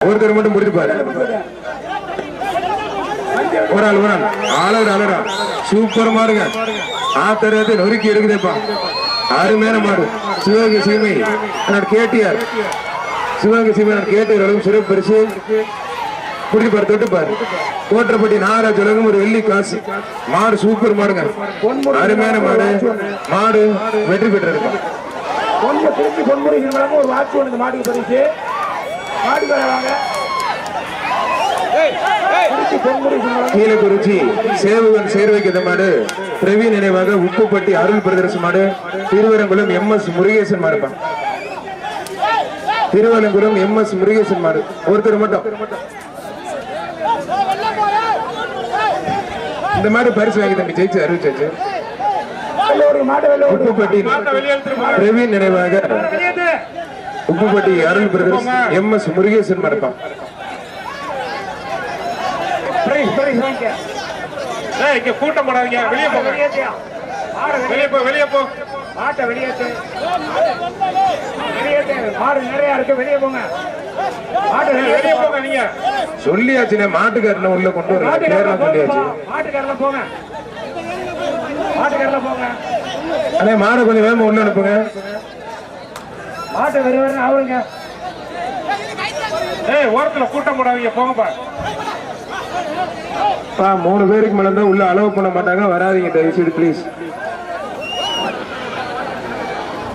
ஒருத்தர் மட்டும் முடிச்சுப்பாரு ஒரு ஆள் ஒரு ஆள். ஆளர் ஆளரா சூப்பர் மாறுங்க ஆத்தரத்தை நொறுக்கி எடுக்குதேப்பா. அருமையான மாடு. சிவகங்கை சீமை. கேட்டியார். சிவகங்கை சீமை நான் கேட்டியார் அளவு சிறப்பு பரிசு. பிடிச்சு பாரு தொட்டு கோட்டப்பட்டி நாகராஜ் உலகம் ஒரு வெள்ளி காசு. மாடு சூப்பர் மாடுங்க. அருமையான மாடு. மாடு வெற்றி பெற்றிருக்கோம் பொன்முறை ஒரு வாட்சி ஒன்று மாட்டுக்கு பரிசு மாட்டுக்கு வாங்க கீழக்குறிச்சி சேவகன் சேர்வைக்கு இந்த மாடு. பிரவீன் நினைவாக உப்புப்பட்டி அருள் பிரதர்ஸ் மாடு. திருவரங்குளம் எம் எஸ் முருகேசன் மாடுப்பா திருவரங்குளம் எம் எஸ் முருகேசன் மாடு. ஒருத்தர் மட்டும். இந்த மாதிரி பரிசு வாங்கி தம்பி ஜெயிச்சு அறிவிச்சாச்சு. உப்புப்பட்டி பிரவீன் நினைவாக Uppuppatti Arul brothers M S Murugesan ஏய், இங்க கூட்டம் போடாதீங்க. வெளியே போங்க. வெளியே போ வெளியே போ. மாட்டை வெளியேற்று வெளியேற்று மாடு நிறைய இருக்கு. வெளியே போங்க. மாட்டு ஏய், வெளியே போங்க நீங்க. சொல்லியாச்சுனே மாட்டுக்காரனை உள்ள கொண்டு வரல. கேரளா சொல்லியாச்சு. மாட்டுக்காரல போங்க. மாட்டுக்காரல போங்க. அண்ணே மாடை கொஞ்சம் வேகமா உள்ள அனுப்புங்க. கூட்டம் வருவாரு அவருங்க ஏய் ஓரத்துல கூட்டம் போடாதீங்க போங்கப்பா. பா மூணு பேருக்கு மேல உள்ள அளவு பண்ண மாட்டாங்க வராதீங்க தயவு செய்து ப்ளீஸ்